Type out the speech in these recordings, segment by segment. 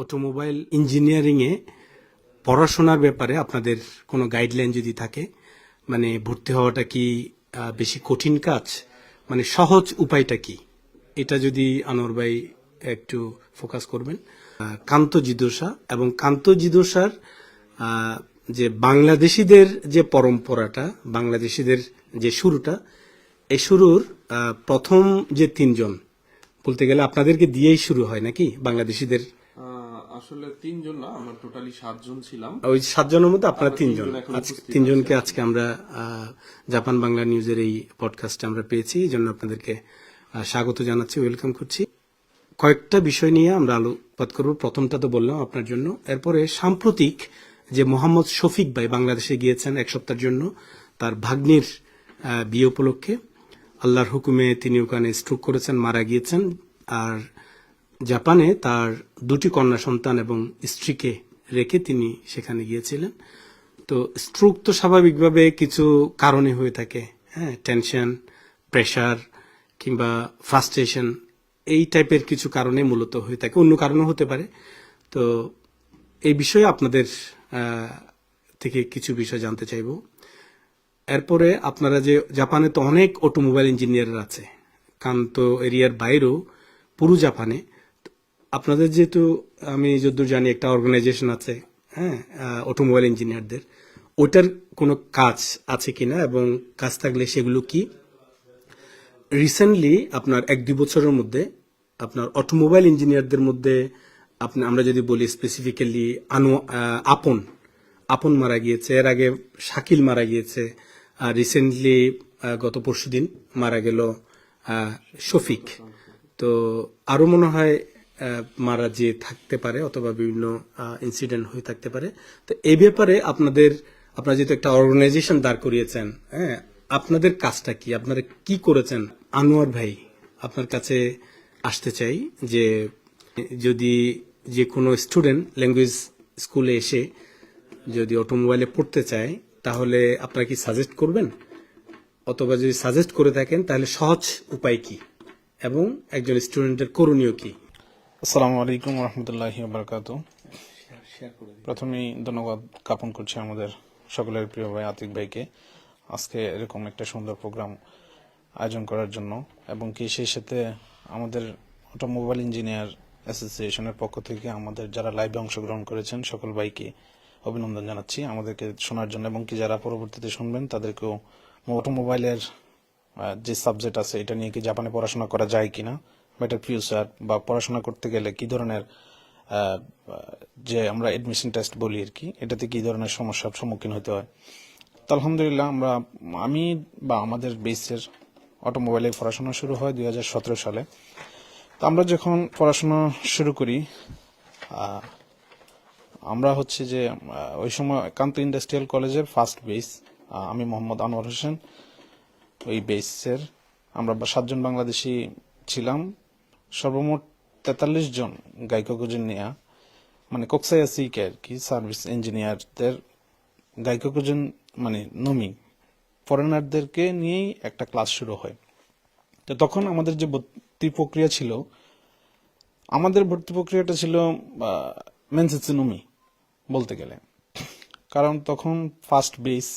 Automobile ইঞ্জিনিয়ারিংয়ে পড়াশোনার ব্যাপারে আপনাদের কোনো গাইডলাইন যদি থাকে মানে ভর্তি হওয়াটা কি বেশি কঠিন কাজ? মানে সহজ উপায়টা কি? এটা যদি আনোয়ার ভাই একটু ফোকাস করবেন। কান্ত জিদোসা এবং কান্ত জিদোসার যে বাংলাদেশিদের যে পরম্পরাটা, বাংলাদেশিদের যে শুরুটা, এই শুরুর প্রথম যে তিনজন, বলতে গেলে আপনাদেরকে দিয়েই শুরু হয় নাকি? বাংলাদেশিদের আসলে তিনজন না আমরা টোটালি সাতজন ছিলাম। ওই সাতজনের মধ্যে আপনারা তিনজন তিনজনকে আজকে আমরা জাপান বাংলা নিউজের এই পডকাস্টে আমরা পেয়েছি এই জন্য আপনাদেরকে স্বাগত জানাচ্ছি ওয়েলকাম করছি। কয়েকটা বিষয় নিয়ে আমরা আলোকপাত করব। প্রথমটা তো বললাম আপনার জন্য। এরপরে সাম্প্রতিক যে মোহাম্মদ শফিক ভাই বাংলাদেশে গিয়েছেন এক সপ্তাহের জন্য তার ভাগ্নির বিয়ে উপলক্ষে আল্লাহর হুকুমে তিনি ওখানে স্ট্রোক করেছেন মারা গিয়েছেন। আর জাপানে তার দুটি কন্যা সন্তান এবং স্ত্রীকে রেখে তিনি সেখানে গিয়েছিলেন। তো স্ট্রোক তো স্বাভাবিকভাবে কিছু কারণে হয়ে থাকে হ্যাঁ টেনশন, প্রেশার কিংবা ফ্রাস্ট্রেশন এই টাইপের কিছু কারণে মূলত হয়ে থাকে। অন্য কারণও হতে পারে। তো এই বিষয়ে আপনাদের থেকে কিছু বিষয় জানতে চাইব। এরপরে আপনারা যে জাপানে তো অনেক অটোমোবাইল ইঞ্জিনিয়ার আছে, কান্ত এরিয়ার বাইরেও পুরো জাপানে। আপনাদের যেহেতু আমি যদ্দূর জানি একটা অর্গানাইজেশন আছে হ্যাঁ অটোমোবাইল ইঞ্জিনিয়ারদের ওটার কোনো কাজ আছে কিনা এবং কাজ থাকলে সেগুলো কি? রিসেন্টলি আপনার এক দুই বছরের মধ্যে আপনার অটোমোবাইল ইঞ্জিনিয়ারদের মধ্যে আপনি, আমরা যদি বলি স্পেসিফিক্যালি আনু আপন আপন মারা গিয়েছে, এর আগে শাকিল মারা গিয়েছে, আর রিসেন্টলি গত পরশুদিন মারা গেল শফিক। তো আরও মনে হয় মারা যে থাকতে পারে অথবা বিভিন্ন ইনসিডেন্ট হয়ে থাকতে পারে। তো এই ব্যাপারে আপনাদের, আপনারা যেহেতু একটা অর্গানাইজেশন দাঁড় করিয়েছেন হ্যাঁ আপনাদের কাজটা কি? আপনারা কি করেছেন? আনোয়ার ভাই, আপনার কাছে আসতে চাই যে, যদি যে কোনো স্টুডেন্ট ল্যাঙ্গুয়েজ স্কুলে এসে যদি অটোমোবাইলে পড়তে চায়, তাহলে আপনারা কি সাজেস্ট করবেন? অথবা যদি সাজেস্ট করে থাকেন, তাহলে সহজ উপায় কি? এবং একজন স্টুডেন্টের করণীয় কি? আসসালামু আলাইকুম রহমতুল্লাহ বারকাত প্রথমেই ধন্যবাদ জ্ঞাপন করছি আমাদের সকলের প্রিয় ভাই আতিক ভাইকে। আজকে এরকম একটা সুন্দর প্রোগ্রাম আয়োজন করার জন্য এবং কি সেই সাথে আমাদের অটোমোবাইল ইঞ্জিনিয়ার অ্যাসোসিয়েশনের পক্ষ থেকে আমাদের যারা লাইভে অংশগ্রহণ করেছেন সকল ভাইকে অভিনন্দন জানাচ্ছি আমাদেরকে শোনার জন্য এবং কি যারা পরবর্তীতে শুনবেন তাদেরকেও অটোমোবাইলের যে সাবজেক্ট আছে এটা নিয়ে কি জাপানে পড়াশোনা করা যায় কিনা বেটার ফিউচার বা পড়াশোনা করতে গেলে কি ধরনের যে আমরা এডমিশন টেস্ট বলি আর কি, এটাতে কি ধরনের সমস্যার সম্মুখীন হতে হয়? তো আলহামদুলিল্লাহ আমরা, আমি বা আমাদের বেসের অটোমোবাইলে পড়াশোনা শুরু হয় দু হাজার সতেরো সালে। তো আমরা যখন পড়াশোনা শুরু করি আমরা হচ্ছে যে ওই সময় কান্ত ইন্ডাস্ট্রিয়াল কলেজের ফার্স্ট বেস আমি মোহাম্মদ আনোয়ার হোসেন, ওই বেসের আমরা সাতজন বাংলাদেশি ছিলাম। সর্বমোট তেতাল্লিশ জন গায়কজন নেয়া মানে কোকসাইয়া সিকে আর কি, সার্ভিস ইঞ্জিনিয়ারদের গায়কজন মানে নমি, ফরেনারদেরকে নিয়েই একটা ক্লাস শুরু হয়। তো তখন আমাদের যে ভর্তি প্রক্রিয়া ছিল, আমাদের ভর্তি প্রক্রিয়াটা ছিল মেনসিসিনমি বলতে গেলে। কারণ তখন ফার্স্ট বেস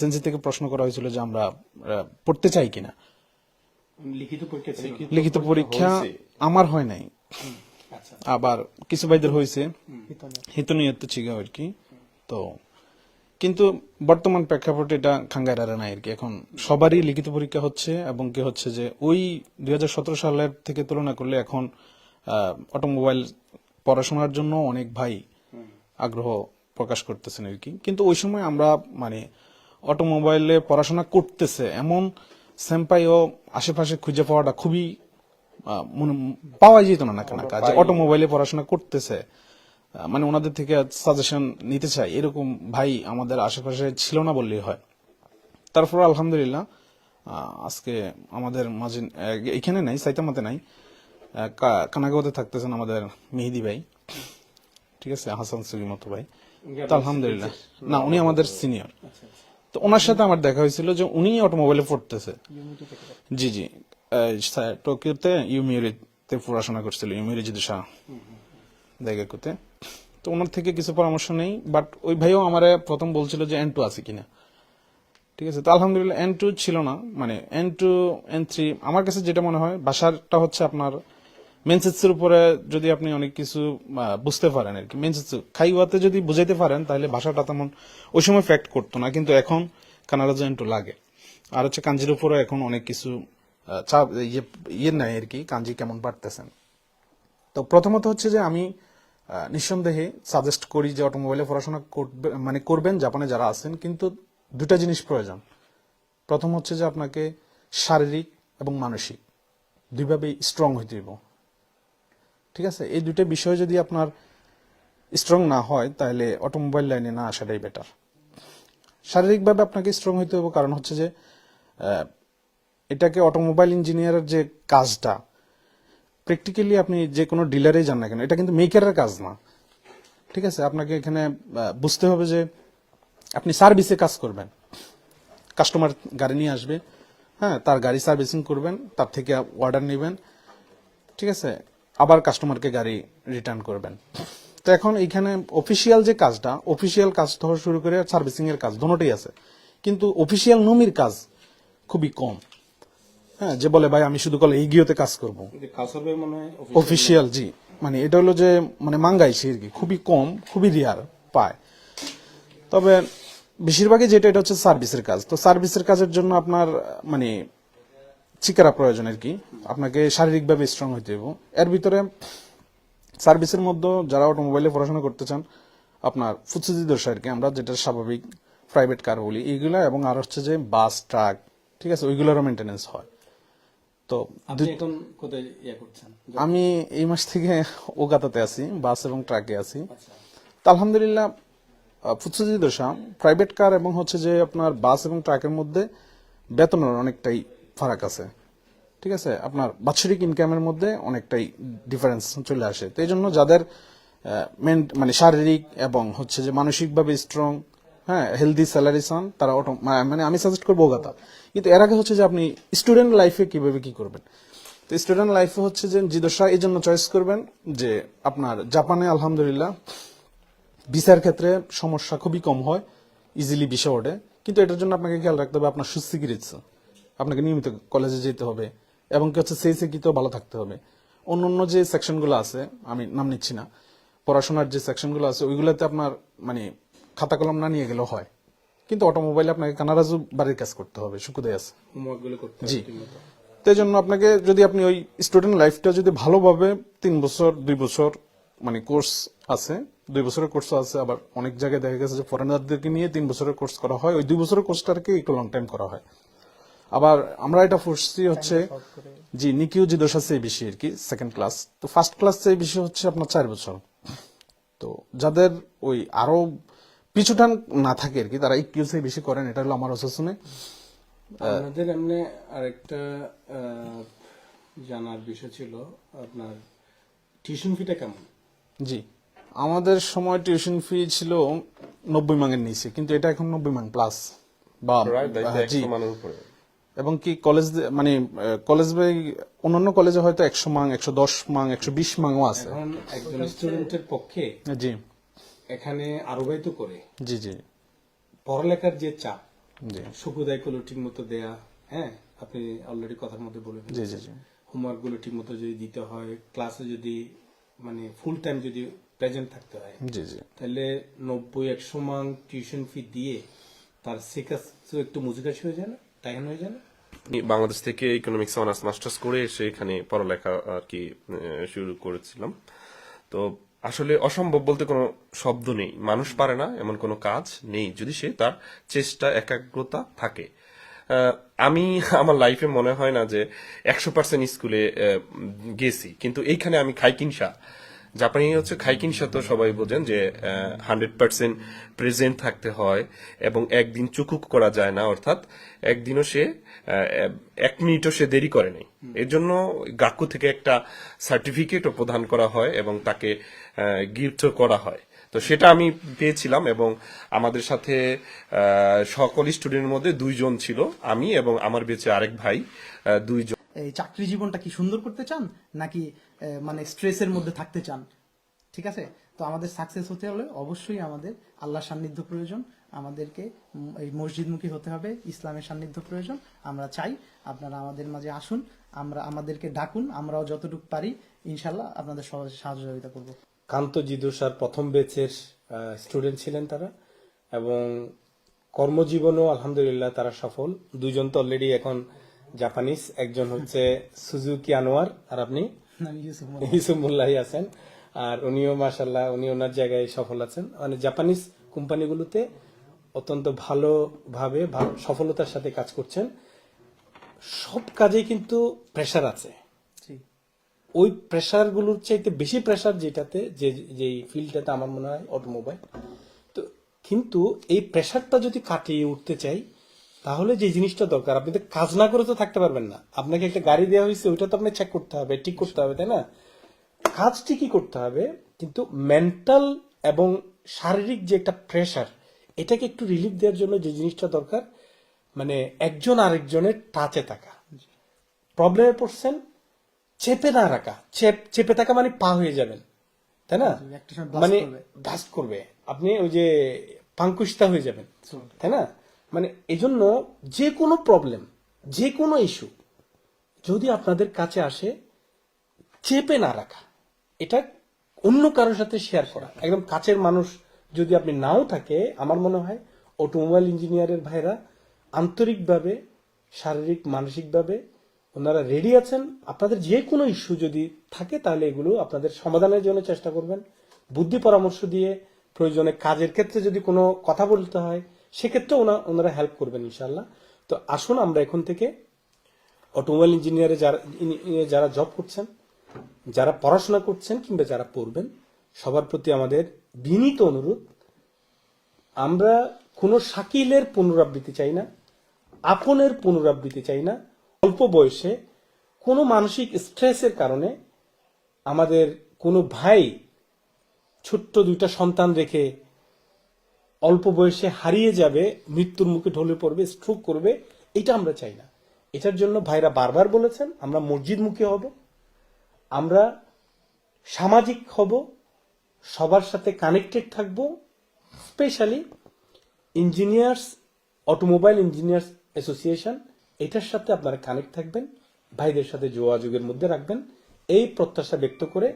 সেন্সি থেকে প্রশ্ন করা হয়েছিল যে আমরা পড়তে চাই কিনা। লিখিত পরীক্ষা লিখিত পরীক্ষা আমার হয় নাই। আবার কিছু ভাইদের হয়েছে। হিতনিয়ত ছিল আর কি। তো কিন্তু বর্তমান প্রেক্ষাপটে এটা খাঙ্গাইরারে নাই আর কি। এখন সবারই লিখিত পরীক্ষা হচ্ছে এবং কি হচ্ছে যে ওই দুই হাজার সতেরো সালের থেকে তুলনা করলে এখন অটোমোবাইল পড়াশোনার জন্য অনেক ভাই আগ্রহ প্রকাশ করতেছেন আর কি। কিন্তু ওই সময় আমরা মানে অটোমোবাইলে পড়াশোনা করতেছে এমন স্যাম্পাইও আশেপাশে খুঁজে পাওয়াটা খুবই মনে পাওয়া যেত না না কেন কাজ অটোমোবাইলে পড়াশোনা করতেছে মানে ওনাদের থেকে সাজেশন নিতে চাই। এরকম ভাই আমাদের আশেপাশে ছিল না বললেই হয়। তারপর আলহামদুলিল্লাহ আজকে আমাদের মাঝে এখানে নাই সাইতামাতে নাই। আহ, কা- কানাগাঁওতে থাকতেছেন আমাদের মেহেদি ভাই। ঠিক আছে হাসান সুগিমতো ভাই। তো আলহামদুলিল্লাহ। না উনি আমাদের সিনিয়র তো ওনার সাথে আমার দেখা হয়েছিল যে উনি অটোমোবাইলে পড়তেছে। জি জি। টোকিওতে ইউমিউরিতে পড়াশোনা করছিল ইউমিউরি জিদুসা দাইগাকুতে তো ওনার থেকে কিছু পরামর্শ নেই বাট ওই ভাইও আমার প্রথম বলছিল যে এন টু আছে কিনা। ঠিক আছে তো আলহামদুলিল্লাহ এন টু ছিল না। মানে এন টু এন থ্রি আমার কাছে যেটা মনে হয় বাসারটা হচ্ছে আপনার মেনসেসের উপরে যদি আপনি অনেক কিছু বুঝতে পারেন আর কি। মেনসেস খাইওয়াতে যদি বুঝাইতে পারেন, তাহলে ভাষাটা তেমন ওই সময় ফ্যাক্ট করতো না। কিন্তু এখন কানাডা এন লাগে। আর হচ্ছে কাঞ্জির উপরে এখন অনেক কিছু চাপ ইয়ে ইয়ে নাই আর কি, কাঞ্জি কেমন পারতেছেন তো প্রথমত হচ্ছে যে আমি নিঃসন্দেহে সাজেস্ট করি যে অটোমোবাইলে পড়াশোনা করবে মানে করবেন জাপানে যারা আছেন, কিন্তু দুটা জিনিস প্রয়োজন। প্রথম হচ্ছে যে আপনাকে শারীরিক এবং মানসিক, দুইভাবেই স্ট্রং হইতে হইব। ঠিক আছে? এই দুইটা বিষয় যদি আপনার স্ট্রং না হয়, তাহলে অটোমোবাইল লাইনে না আসাটাই বেটার শারীরিকভাবে আপনাকে স্ট্রং হইতে হবে, কারণ হচ্ছে যে এটাকে অটোমোবাইল ইঞ্জিনিয়ারের যে কাজটা প্র্যাকটিক্যালি আপনি যে কোনো ডিলারে যান না কেন, এটা কিন্তু মেকারের কাজ না। ঠিক আছে? আপনাকে এখানে বুঝতে হবে যে, আপনি সার্ভিসে কাজ করবেন। কাস্টমার গাড়ি নিয়ে আসবে হ্যাঁ তার গাড়ি সার্ভিসিং করবেন, তার থেকে অর্ডার নেবেন। ঠিক আছে? আবার কাস্টমারকে গাড়ি রিটার্ন করবেন। তো এখন এইখানে অফিসিয়াল যে কাজটা অফিসিয়াল কাজ থেকে শুরু করে সার্ভিসিং এর কাজ দুটোই আছে। কিন্তু অফিসিয়াল নমির কাজ খুবই কম। হ্যাঁ যে বলে ভাই আমি শুধু কলে এগিয়েতে কাজ করব। কাসরবে মনে অফিসিয়াল জি। মানে এটা হলো যে মানে মাঙ্গাইছে আর কি খুবই কম খুবই রেয়ার পায়। তবে বেশিরভাগই যেটা এটা হচ্ছে সার্ভিসের কাজ। তো সার্ভিসের কাজের জন্য আপনার মানে চিকারা প্রয়োজন আর কি। আপনাকে শারীরিকভাবে স্ট্রং হইতে হবে এর ভিতরে সার্ভিসের মধ্যে যারা অটোমোবাইলে পড়াশোনা করতে চান আপনার ফুৎসুদি দোষ আর কি। আমরা যেটা স্বাভাবিক প্রাইভেট কার বলি এইগুলা এবং আর হচ্ছে যে বাস ট্রাক ঠিক আছে ওইগুলোরও মেনটেনেন্স হয়। তো ইয়ে করছেন? আমি এই মাস থেকে ওগাতাতে আছি বাস এবং ট্রাকে আছি। তো আলহামদুলিল্লাহ ফুৎসুজি দশা প্রাইভেট কার এবং হচ্ছে যে আপনার বাস এবং ট্রাকের মধ্যে বেতনের অনেকটাই ফারাক আছে। ঠিক আছে? আপনার বাৎসরিক ইনকামের মধ্যে অনেকটাই ডিফারেন্স চলে আসে। তো এই জন্য যাদের মেন- শারীরিক এবং হচ্ছে যে মানসিকভাবে স্ট্রং হ্যাঁ হেলদি স্যালারি চান, তারা অটো মানে আমি সাজেস্ট করব ওগাতা। কিন্তু এর আগে হচ্ছে যে আপনি স্টুডেন্ট লাইফে কীভাবে কি করবেন? তো স্টুডেন্ট লাইফে হচ্ছে যে জিদশা এই জন্য চয়েস করবেন যে আপনার জাপানে আলহামদুলিল্লাহ ভিসার ক্ষেত্রে সমস্যা খুবই কম হয় ইজিলি ভিসা ওঠে। কিন্তু এটার জন্য আপনাকে খেয়াল রাখতে হবে আপনার সুস্থিকিরিৎসা আপনাকে নিয়মিত কলেজে যেতে হবে এবং কি হচ্ছে সেই সেকিতেও ভালো থাকতে হবে। অন্য অন্য যে সেকশনগুলো আছে আমি নাম নিচ্ছি না পড়াশোনার যে সেকশনগুলো আছে ওইগুলোতে আপনার মানে খাতা কলম না নিয়ে গেলেও হয়। কিন্তু অটোমোবাইলে আপনাকে কানারাজু বাড়ির কাজ করতে হবে সুকুদে আছে। জি। হবে ঠিকমতো। তো এই জন্য আপনাকে যদি আপনি ওই স্টুডেন্ট লাইফটা যদি ভালোভাবে তিন বছর দুই বছর মানে কোর্স আছে দুই বছরের কোর্স আছে আবার অনেক জায়গায় দেখা গেছে যে ফরেনারদেরকে নিয়ে তিন বছরের কোর্স করা হয় ওই দুই বছরের কোর্সটাকে একটু লং টাইম করা হয়। আবার আমরা এটা ফুসছি হচ্ছে জি নিকিউ জি দোষ আছে বেশি আর কি সেকেন্ড ক্লাস তো ফার্স্ট ক্লাস চেয়ে বেশি হচ্ছে আপনার চার বছর। তো যাদের ওই আরও পিছুটান না থাকে আর কি তারা ইকিউ চেয়ে বেশি করেন এটা হলো আমার অসুসনে আপনাদের এমনি আরেকটা আহ, জানার বিষয় ছিল আপনার টিউশন ফিটা কেমন? জি আমাদের সময় টিউশন ফি ছিল নব্বই মাঙ্গের নিচে কিন্তু এটা এখন নব্বই মাং প্লাস বা জি। এবং কি কলেজ মানে কলেজ বাই অন্যান্য কলেজে হয়তো একশো মাং একশো দশ মাং একশো বিশ মাংও আছে। একজন স্টুডেন্টের পক্ষে জি। এখানে আরোবাইত করে জি জি। পড়ালেখার যে চাপ জি। সুখদায়গুলো ঠিক মতো দেয়া হ্যাঁ আপনি অলরেডি কথার মধ্যে বলে জি জি জি। হোমওয়ার্কগুলো ঠিক মতো যদি দিতে হয় ক্লাসে যদি মানে ফুল টাইম যদি প্রেজেন্ট থাকতে হয় জি জি। তাহলে নব্বই একশো মান টিউশন ফি দিয়ে তার শেখাস একটু মুজিকাশ হয়ে যায় না? তাই হয়ে যায় বাংলাদেশ থেকে ইকোনমিক্স অনার্স মাস্টার্স করে এসে এখানে পড়ালেখা আর কি শুরু করেছিলাম। তো আসলে অসম্ভব বলতে কোনো শব্দ নেই। মানুষ পারে না, এমন কোনো কাজ নেই, যদি সে তার চেষ্টা, একাগ্রতা থাকে। আমি, আমার লাইফে মনে হয় না যে একশো পার্সেন্ট স্কুলে গেছি। কিন্তু এইখানে আমি খাইকিনসা জাপানি হচ্ছে খাইকিনসা সাথে সবাই বোঝেন যে হান্ড্রেড পার্সেন্ট প্রেজেন্ট থাকতে হয় এবং একদিন চুকুক করা যায় না অর্থাৎ একদিনও সে এক মিনিটও সে দেরি করে নাই। এর জন্য গাক্কু থেকে একটা সার্টিফিকেটও প্রদান করা হয় এবং তাকে গিফট করা হয়। তো সেটা আমি পেয়েছিলাম এবং আমাদের সাথে সকল স্টুডেন্টের মধ্যে দুইজন ছিল আমি এবং আমার বেঁচে আরেক ভাই দুইজন। এই চাকরি জীবনটা কি সুন্দর করতে চান? নাকি মানে স্ট্রেসের মধ্যে থাকতে চান। ঠিক আছে? তো আমাদের সাকসেস হতে হলে অবশ্যই আমাদের আল্লাহ সান্নিধ্য প্রয়োজন। আমাদেরকে এই মসজিদমুখী হতে হবে, ইসলামের সান্নিধ্য প্রয়োজন। আমরা চাই আপনারা আমাদের মাঝে আসুন, আমরা আমাদেরকে ডাকুন, আমরাও যতটুকু পারি ইনশাল্লাহ আপনাদের সহযোগিতা করব। কান্ত জিদু স্যার প্রথম ব্যাচের স্টুডেন্ট ছিলেন তারা এবং কর্মজীবনও আলহামদুলিল্লাহ তারা সফল। দুজন তো অলরেডি এখন জাপানিজ একজন হচ্ছে সুজুকি আনোয়ার আর আপনি? ইউসুফ আছেন। আর উনিও মাসাল্লাহ উনি ওনার জায়গায় সফল আছেন। মানে জাপানিজ কোম্পানিগুলোতে অত্যন্ত ভালোভাবে সফলতার সাথে কাজ করছেন। সব কাজে কিন্তু প্রেশার আছে। ওই প্রেশারগুলোর চাইতে বেশি প্রেশার যেটাতে যে যে ফিল্ডটাতে আমার মনে হয় অটোমোবাইল তো কিন্তু এই প্রেশারটা যদি কাটিয়ে উঠতে চাই তাহলে যে জিনিসটা দরকার আপনি তো কাজ না করে তো থাকতে পারবেন না। আপনাকে একটা গাড়ি দেওয়া হয়েছে ওইটা তো আপনাকে চেক করতে হবে ঠিক করতে হবে তাই না? কাজ ঠিকই করতে হবে কিন্তু মেন্টাল এবং শারীরিক যে একটা প্রেশার এটাকে একটু রিলিফ দেওয়ার জন্য যে জিনিসটা দরকার মানে একজন আরেকজনের টাচে থাকা। প্রবলেমে পড়ছেন চেপে না রাখা। চেপ- থাকা মানে পা হয়ে যাবেন তাই না? মানে। ব্লাস্ট করবে। আপনি ওই যে পাঙ্কুশতা হয়ে যাবেন তাই না? মানে এই জন্য যে কোনো প্রবলেম যে কোনো ইস্যু যদি আপনাদের কাছে আসে, চেপে না রাখা, এটা অন্য কারোর সাথে শেয়ার করা। একদম কাছের মানুষ যদি আপনি নাও থাকে, আমার মনে হয় অটোমোবাইল ইঞ্জিনিয়ারের ভাইরা আন্তরিকভাবে, শারীরিক, মানসিকভাবে ওনারা রেডি আছেন। আপনাদের যে কোনো ইস্যু যদি থাকে, তাহলে এগুলো আপনাদের সমাধানের জন্য চেষ্টা করবেন। বুদ্ধি পরামর্শ দিয়ে প্রয়োজনে কাজের ক্ষেত্রে যদি কোনো কথা বলতে হয় সেক্ষেত্রে ওনা- ওনারা হেল্প করবেন ইনশাল্লাহ তো আসুন, আমরা এখন থেকে অটোমোবাইল ইঞ্জিনিয়ারে যারা যারা জব করছেন, যারা পড়াশোনা করছেন কিংবা যারা পড়বেন, সবার প্রতি আমাদের বিনীত অনুরোধ, আমরা কোনো শাকিলের পুনরাবৃত্তি চাই না, আপনের পুনরাবৃত্তি চাই না, অল্প বয়সে কোনো মানসিক স্ট্রেসের কারণে আমাদের কোনো ভাই ছোট্ট দুইটা সন্তান রেখে অল্প বয়সে হারিয়ে যাবে মৃত্যুর মুখে ঢলে পড়বে স্ট্রোক করবে এটা আমরা চাই না। এটার জন্য ভাইরা বারবার বলেছেন আমরা মসজিদমুখী হব আমরা সামাজিক হব সবার সাথে কানেক্টেড থাকব specially engineers automobile engineers association এটার সাথে আপনারা কানেক্ট থাকবেন ভাইদের সাথে যোগাযোগের মধ্যে রাখবেন এই প্রত্যাশা ব্যক্ত করে।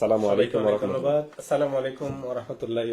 সালামু আলাইকুম ওয়া ধন্যবাদ আসসালামু। আলাইকুম ওরহামতুল্লাহ